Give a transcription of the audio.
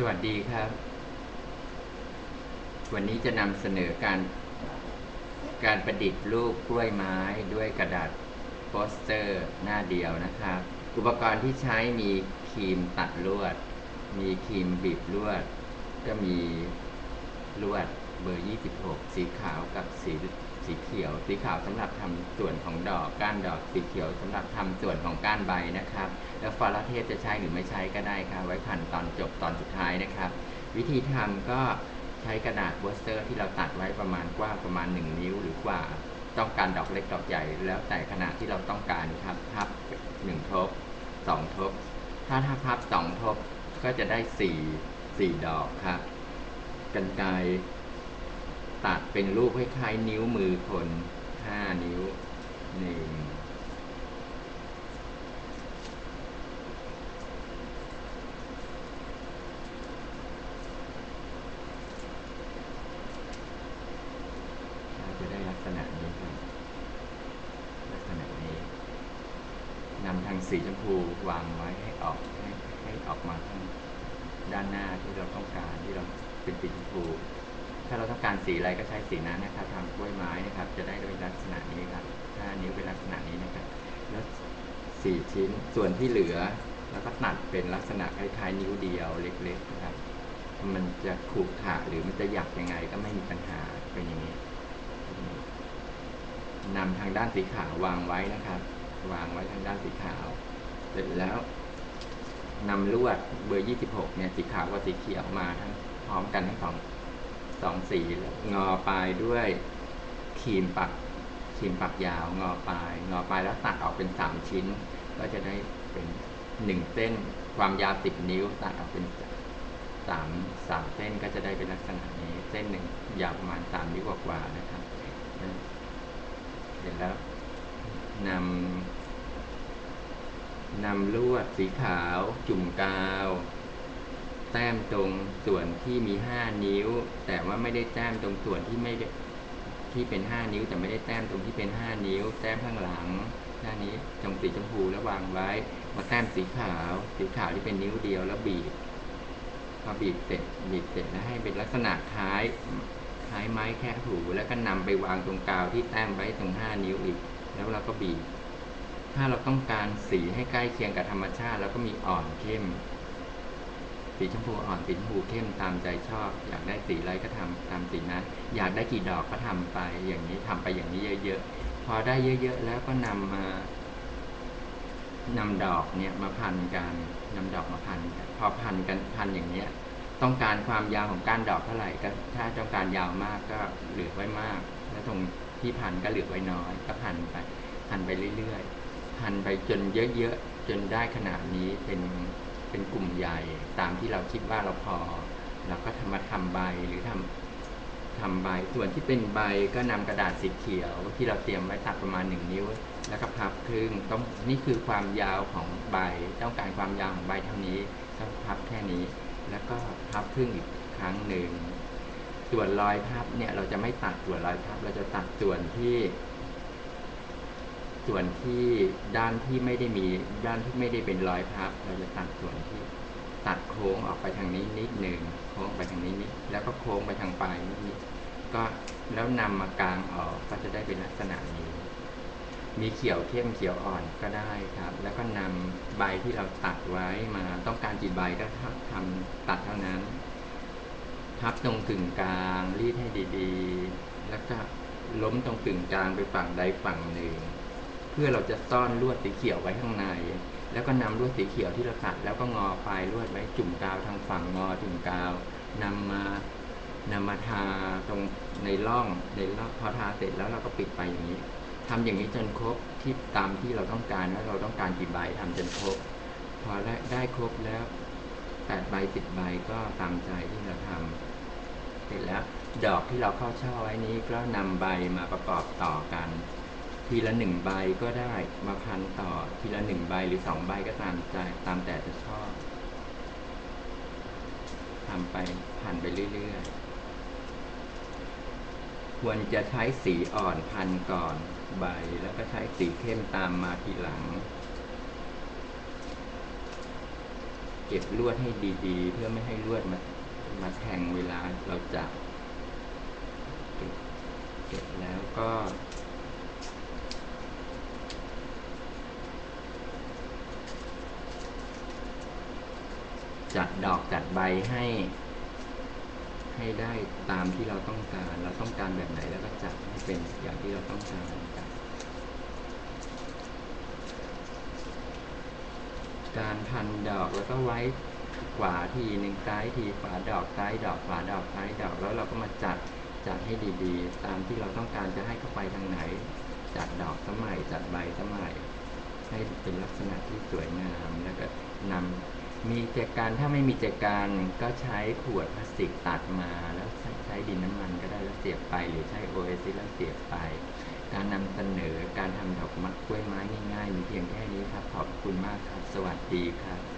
สวัสดีครับ วันนี้จะนำเสนอการ การประดิษฐ์รูปกล้วยไม้ด้วยกระดาษโปสเตอร์หน้าเดียวนะครับ อุปกรณ์ที่ใช้มีครีมตัดลวด มีครีมบีบลวด ก็มีลวดเบอร์ 26 สีขาวกับสี สีเขียว สีขาวสำหรับทำส่วนของดอกก้านดอกสีเขียวสำหรับทำส่วนของก้านใบนะครับ แล้วฟอร์เทปจะใช้หรือไม่ใช้ก็ได้ครับ ไว้พันตอนจบตอนสุดท้ายนะครับ วิธีทำก็ใช้กระดาษโปสเตอร์ที่เราตัดไว้ประมาณกว้างประมาณ 1 นิ้วหรือกว่าต้องการดอกเล็กดอกใหญ่แล้วแต่ขนาดที่เราต้องการครับพับ1ทบ2ทบ ถ้าถ้าพับ2ทบก็จะได้ 4 4 ดอกครับกันไกร ตัดเป็นรูปคล้ายๆนิ้วมือคน5นิ้ว1เราจะได้ลักษณะนี้ครับลักษณะนี้นำทางสีชมพูวางไว้ให้ออกให้ให้ออกมาทางด้านหน้าที่เราต้องการที่เราเป็นสีชมพู ถ้าเราต้องการสีอะไรก็ใช้สีนั้นนะครับทำกล้วยไม้นะครับ จะได้เป็นลักษณะนี้ครับถ้านิ้วเป็นลักษณะนี้นะครับ แล้วสี่ชิ้นส่วนที่เหลือแล้วก็ตัดเป็นลักษณะคล้ายๆนิ้วเดียวเล็กๆนะครับ มันจะขรุขระหรือมันจะหยักยังไงก็ไม่มีปัญหาเป็นอย่างนี้นำทางด้านสีขาววางไว้นะครับ วางไว้ทางด้านสีขาวเสร็จแล้วนำลวดเบอร์ 26 เนี่ยสีขาวกับสีเขียวมาทั้งพร้อมกันทั้งสอง สองสีงอปลายด้วยครีมปักครีมปักยาว งอปลาย งอปลายแล้วตัดออกเป็นสามชิ้น ก็จะได้เป็นหนึ่งเส้นความยาวสิบนิ้ว ตัดออกเป็นสามสามเส้นก็จะได้เป็นลักษณะนี้ เส้นหนึ่งยาวประมาณสามนิ้วกว่าๆนะครับเสร็จแล้วนำนำลวดสีขาวจุ่มกาว แต้มตรงส่วนที่มีห้านิ้ว แต่ว่าไม่ได้แต้มตรงส่วนที่ไม่ที่เป็นห้านิ้ว แต่ไม่ได้แต้มตรงที่เป็นห้านิ้ว แต้มข้างหลังด้านนี้ตรงสีชมพูแล้ววางไว้มาแต้มสีขาว สีขาวที่เป็นนิ้วเดียวแล้วบีบพอบีบเสร็จบีบเสร็จแล้วให้เป็นลักษณะคล้ายคล้ายไม้แค่ถูแล้วก็นำไปวางตรงกาวที่แต้มไว้ตรงห้านิ้วอีก แล้วเราก็บีบ ถ้าเราต้องการสีให้ใกล้เคียงกับธรรมชาติเราก็มีอ่อนเข้ม สีชมพูอ่อนสีชมพูเข้มตามใจชอบ อยากได้สีอะไรก็ทำตามสีนั้น อยากได้กี่ดอกก็ทำไป อย่างนี้ทำไปอย่างนี้เยอะๆ พอได้เยอะๆ แล้วก็นำมานำดอกเนี่ยมาพันกันนำดอกมาพันกันพอพันกันพันอย่างเนี้ย ต้องการความยาวของก้านดอกเท่าไหร่ก็ถ้าต้องการยาวมากก็เหลือไว้มาก แล้วตรงที่พันก็เหลือไว้น้อย ก็พันไปพันไปเรื่อยๆพันไปจนเยอะๆจนได้ขนาดนี้เป็น เป็นกลุ่มใหญ่ ตามที่เราคิดว่าเราพอ เราก็ทำมาทำใบหรือทำทำใบ ส่วนที่เป็นใบก็นำกระดาษสีเขียว ที่เราเตรียมไว้ตัดประมาณหนึ่งนิ้ว แล้วก็พับครึ่งต้องนี่คือความยาวของใบ ต้องการความยาวของใบเท่านี้ต้องพับแค่นี้ แล้วก็พับครึ่งอีกครั้งหนึ่งส่วนรอยพับเนี่ยเราจะไม่ตัดส่วนรอยพับ เราจะตัดส่วนที่ ส่วนที่ด้านที่ไม่ได้มีด้านที่ไม่ได้เป็นรอยพับ เราจะตัดส่วนที่ตัดโค้งออกไปทางนี้นิดหนึ่งโค้งไปทางนี้นิดแล้วก็โค้งไปทางปลายนิดนิดก็แล้วนำมากลางออกก็จะได้เป็นลักษณะนี้ มีเขียวเข้มเขียวอ่อนก็ได้ครับ แล้วก็นำใบที่เราตัดไว้มาต้องการกี่ใบก็ทำตัดเท่านั้น พับตรงกึ่งกลางรีดให้ดีๆ แล้วก็ล้มตรงกึ่งกลางไปฝั่งใดฝั่งหนึ่ง พื่อเราจะซ่อนลวดสีเขียวไว้ข้างใน แล้วก็นำลวดสีเขียวที่เราตัดแล้วก็งอปลายลวดไว้จุ่มกาวทางฝั่งงอจุ่มกาวนำมานำมาทาตรงในร่องในร่องพอทาเสร็จแล้วเราก็ปิดไปอย่างนี้ทำอย่างนี้จนครบที่ตามที่เราต้องการว่าเราต้องการกี่ใบทำจนครบ พอได้ได้ครบแล้วแปดใบสิบใบก็ตามใจที่เราทำเสร็จแล้วดอกที่เราเข้าช่อไว้นี้ก็นำใบมาประกอบต่อกัน ทีละหนึ่งใบก็ได้มาพันต่อทีละหนึ่งใบหรือสองใบก็ตามใจตามแต่จะชอบทำไปพันไปเรื่อยๆ ควรจะใช้สีอ่อนพันก่อนใบแล้วก็ใช้สีเข้มตามมาทีหลัง เก็บลวดให้ดีๆ เพื่อไม่ให้ลวดมามาแทงเวลาเราจับเก็บเก็บแล้วก็ จัดดอกจัดใบให้ ให้ได้ตามที่เราต้องการ เราต้องการแบบไหนแล้วก็จัดให้เป็นอย่างที่เราต้องการการพันดอกแล้วก็ไว้ขวาทีหนึ่งซ้ายทีขวาดอกซ้ายดอกขวาดอกซ้ายดอกแล้วเราก็มาจัดจัดให้ดีๆ ตามที่เราต้องการจะให้เข้าไปทางไหน จัดดอกสมัยจัดใบสมัยให้เป็นลักษณะที่สวยงามแล้วก็นำ มีแจกันถ้าไม่มีแจกันก็ใช้ขวดพลาสติกตัดมา แล้วใช้ใช้ดินน้ำมันก็ได้แล้วเสียบไป หรือใช้โอเอซิแล้วเสียบไป การนำเสนอการทำดอกมัดกล้วยไม้ง่ายๆมีเพียงแค่นี้ครับ ขอบคุณมากครับ สวัสดีครับ